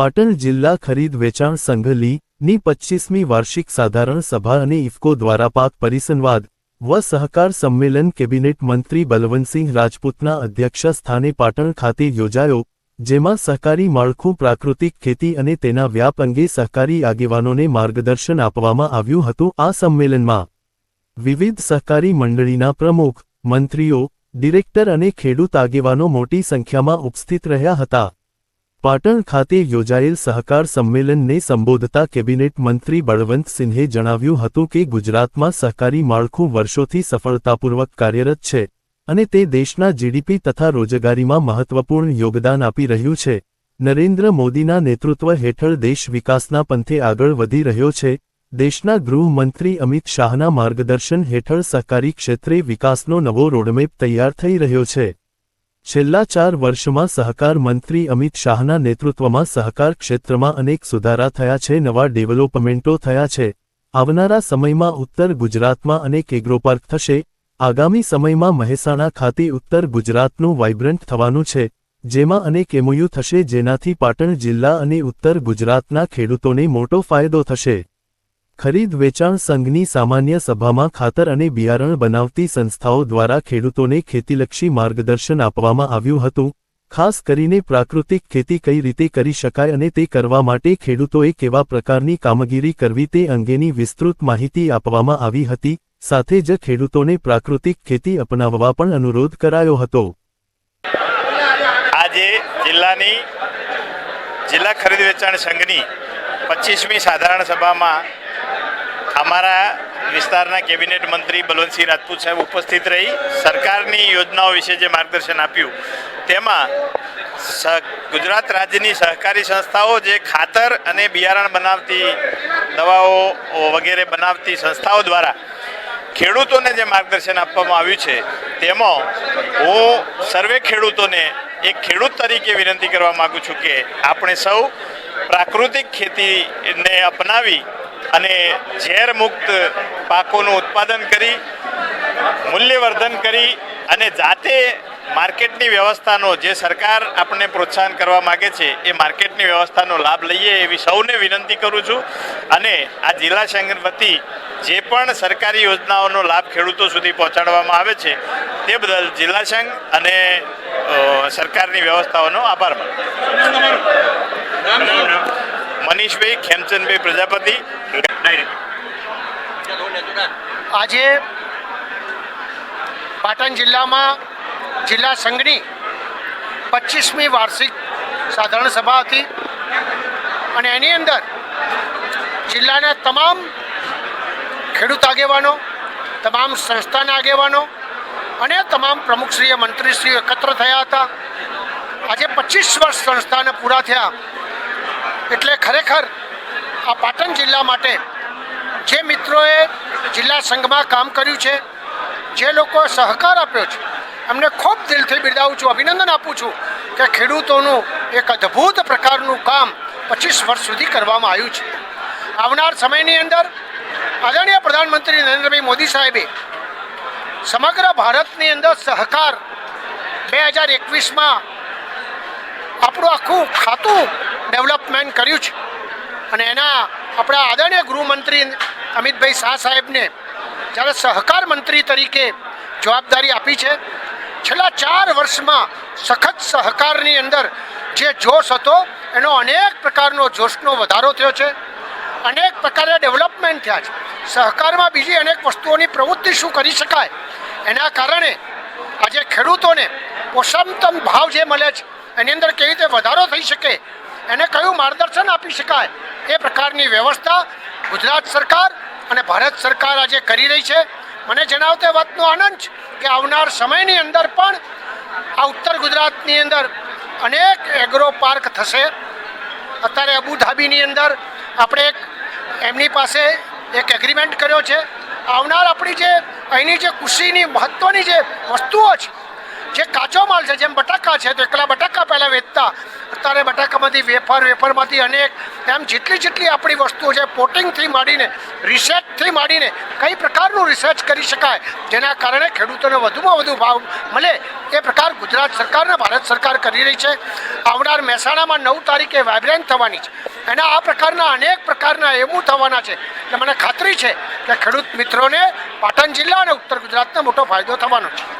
પાટણ જિલ્લા ખરીદ વેચાણ સંઘ લી ની પચ્ચીસમી વાર્ષિક સાધારણ સભા અને ઇફકો દ્વારા પાક પરિસંવાદ વ સહકાર સંમેલન કેબિનેટ મંત્રી બલવંતસિંહ રાજપૂતના અધ્યક્ષ સ્થાને પાટણ ખાતે યોજાયો, જેમાં સહકારી માળખું, પ્રાકૃતિક ખેતી અને તેના વ્યાપ અંગે સહકારી આગેવાનોને માર્ગદર્શન આપવામાં આવ્યું હતું. આ સંમેલનમાં વિવિધ સહકારી મંડળીના પ્રમુખ, મંત્રીઓ, ડિરેક્ટર અને ખેડૂત આગેવાનો મોટી સંખ્યામાં ઉપસ્થિત રહ્યા હતા. પાટણ ખાતે યોજાયેલ સહકાર સંમેલનને સંબોધતા કેબિનેટ મંત્રી બળવંતસિંહે જણાવ્યું હતું કે ગુજરાતમાં સહકારી માળખું વર્ષોથી સફળતાપૂર્વક કાર્યરત છે અને તે દેશના જીડીપી તથા રોજગારીમાં મહત્વપૂર્ણ યોગદાન આપી રહ્યું છે. નરેન્દ્ર મોદીના નેતૃત્વ હેઠળ દેશ વિકાસના પંથે આગળ વધી રહ્યો છે. દેશના ગૃહમંત્રી અમિત શાહના માર્ગદર્શન હેઠળ સહકારી ક્ષેત્રે વિકાસનો નવો રોડમેપ તૈયાર થઈ રહ્યો છે. છેલ્લા ચાર વર્ષમાં સહકાર મંત્રી અમિત શાહના નેતૃત્વમાં સહકાર ક્ષેત્રમાં અનેક સુધારા થયા છે, નવા ડેવલપમેન્ટો થયા છે. આવનારા સમયમાં ઉત્તર ગુજરાતમાં અનેક એગ્રોપાર્ક થશે. આગામી સમયમાં મહેસાણા ખાતે ઉત્તર ગુજરાતનું વાઇબ્રન્ટ થવાનું છે, જેમાં અનેક એમઓયુ થશે જેનાથી પાટણ જિલ્લા અને ઉત્તર ગુજરાતના ખેડૂતોને મોટો ફાયદો થશે. ખરીદ વેચાણ સંઘની સામાન્ય સભામાં ખાતર અને બિયારણ બનાવતી સંસ્થાઓ દ્વારા ખેડૂતોને ખેતીલક્ષી માર્ગદર્શન આપવામાં આવ્યું હતું. ખાસ કરીને પ્રાકૃતિક ખેતી કઈ રીતે કરી શકાય અને તે કરવા માટે ખેડૂતોએ કેવા પ્રકારની કામગીરી કરવી તે અંગેની વિસ્તૃત માહિતી આપવામાં આવી હતી. સાથે જ ખેડૂતોને પ્રાકૃતિક ખેતી અપનાવવા પણ અનુરોધ કરાયો હતો. આજે જિલ્લાની જિલ્લા ખરીદ વેચાણ સંઘની પચીસમી સાધારણ સભામાં અમારા વિસ્તારના કેબિનેટ મંત્રી બલવંતસિંહ રાજપૂત સાહેબ ઉપસ્થિત રહી સરકારની યોજનાઓ વિશે જે માર્ગદર્શન આપ્યું, તેમાં ગુજરાત રાજ્યની સહકારી સંસ્થાઓ જે ખાતર અને બિયારણ બનાવતી દવાઓ વગેરે બનાવતી સંસ્થાઓ દ્વારા ખેડૂતોને જે માર્ગદર્શન આપવામાં આવ્યું છે, તેમાં હું સર્વે ખેડૂતોને એક ખેડૂત તરીકે વિનંતી કરવા માગું છું કે આપણે સૌ પ્રાકૃતિક ખેતીને અપનાવી અને ઝેર મુક્ત પાકોનું ઉત્પાદન કરી, મૂલ્યવર્ધન કરી અને જાતે માર્કેટની વ્યવસ્થાનો જે સરકાર આપણને પ્રોત્સાહન કરવા માગે છે, એ માર્કેટની વ્યવસ્થાનો લાભ લઈએ એવી સૌને વિનંતી કરું છું. અને આ જિલ્લા સંઘ વતી જે પણ સરકારી યોજનાઓનો લાભ ખેડૂતો સુધી પહોંચાડવામાં આવે છે, તે બદલ જિલ્લા સંઘ અને સરકારની વ્યવસ્થાઓનો આભાર માનું મનીષભાઈ ખેમચંદભાઈ પ્રજાપતિ. આજે પાટણ જિલ્લામાં જિલ્લા સંઘની પચીસમી વાર્ષિક સાધારણ સભા હતી અને એની અંદર જિલ્લાના તમામ ખેડૂત આગેવાનો, તમામ સંસ્થાના આગેવાનો અને તમામ પ્રમુખશ્રીય મંત્રીશ્રીઓ એકત્ર થયા હતા. આજે પચીસ વર્ષ સંસ્થાને પૂરા થયા. ખરેખર આ પાટણ જિલ્લા માટે જે મિત્રોએ જિલ્લા સંઘમાં કામ કર્યું છે, જે લોકોએ સહકાર આપ્યો છે, એમને ખૂબ દિલથી બિરદાવું છું, અભિનંદન આપું છું કે ખેડૂતોનું એક અદ્ભુત પ્રકારનું કામ પચીસ વર્ષ સુધી કરવામાં આવ્યું છે. આવનાર સમયની અંદર આદરણીય પ્રધાનમંત્રી નરેન્દ્રભાઈ મોદી સાહેબે સમગ્ર ભારતની અંદર સહકાર બે હજાર એકવીસમાં આપણું આખું ખાતું ડેવલપમેન્ટ કર્યું છે. અને એના આપણા આદરણીય ગૃહમંત્રી અમિતભાઈ શાહ સાહેબને જ્યારે સહકાર મંત્રી તરીકે જવાબદારી આપી છે, છેલ્લા ચાર વર્ષમાં સખત સહકારની અંદર જે જોશ હતો, એનો અનેક પ્રકારનો જોશનો વધારો થયો છે, અનેક પ્રકારે ડેવલપમેન્ટ થયા છે. સહકારમાં બીજી અનેક વસ્તુઓની પ્રવૃત્તિ શું કરી શકાય? એના કારણે આજે ખેડૂતોને પોષમતમ ભાવ જે મળે છે, એની અંદર કેવી રીતે વધારો થઈ શકે? એને કયું માર્ગદર્શન આપી શકાય એ પ્રકારની વ્યવસ્થા ગુજરાત સરકાર અને ભારત સરકાર આજે કરી રહી છે. મને જણાવતે વાતનો આનંદ છે કે આવનાર સમયની અંદર પણ આ ઉત્તર ગુજરાતની અંદર અનેક એગ્રો પાર્ક થશે. અત્યારે અબુધાબીની અંદર આપણે એક એમની પાસે એક એગ્રીમેન્ટ કર્યો છે. આવનાર આપણી જે અહીંની જે કૃષિની મહત્ત્વની જે વસ્તુઓ છે જે કાચો માલ છે, જેમ બટાકા છે, તો એકલા બટાકા પહેલાં વેચતા. અત્યારે બટાકામાંથી વેફર, વેફરમાંથી અનેક, એમ જેટલી જેટલી આપણી વસ્તુઓ છે, પોટિંગથી માંડીને રિસર્ચથી માંડીને, કઈ પ્રકારનું રિસર્ચ કરી શકાય, જેના કારણે ખેડૂતોને વધુમાં વધુ ભાવ મળે, એ પ્રકાર ગુજરાત સરકારને ભારત સરકાર કરી રહી છે. આવનાર મહેસાણામાં નવ તારીખે વાઇબ્રન્ટ થવાની છે. એના આ પ્રકારના અનેક પ્રકારના એવું થવાના છે, એટલે મને ખાતરી છે કે ખેડૂત મિત્રોને પાટણ જિલ્લા અને ઉત્તર ગુજરાતને મોટો ફાયદો થવાનો છે.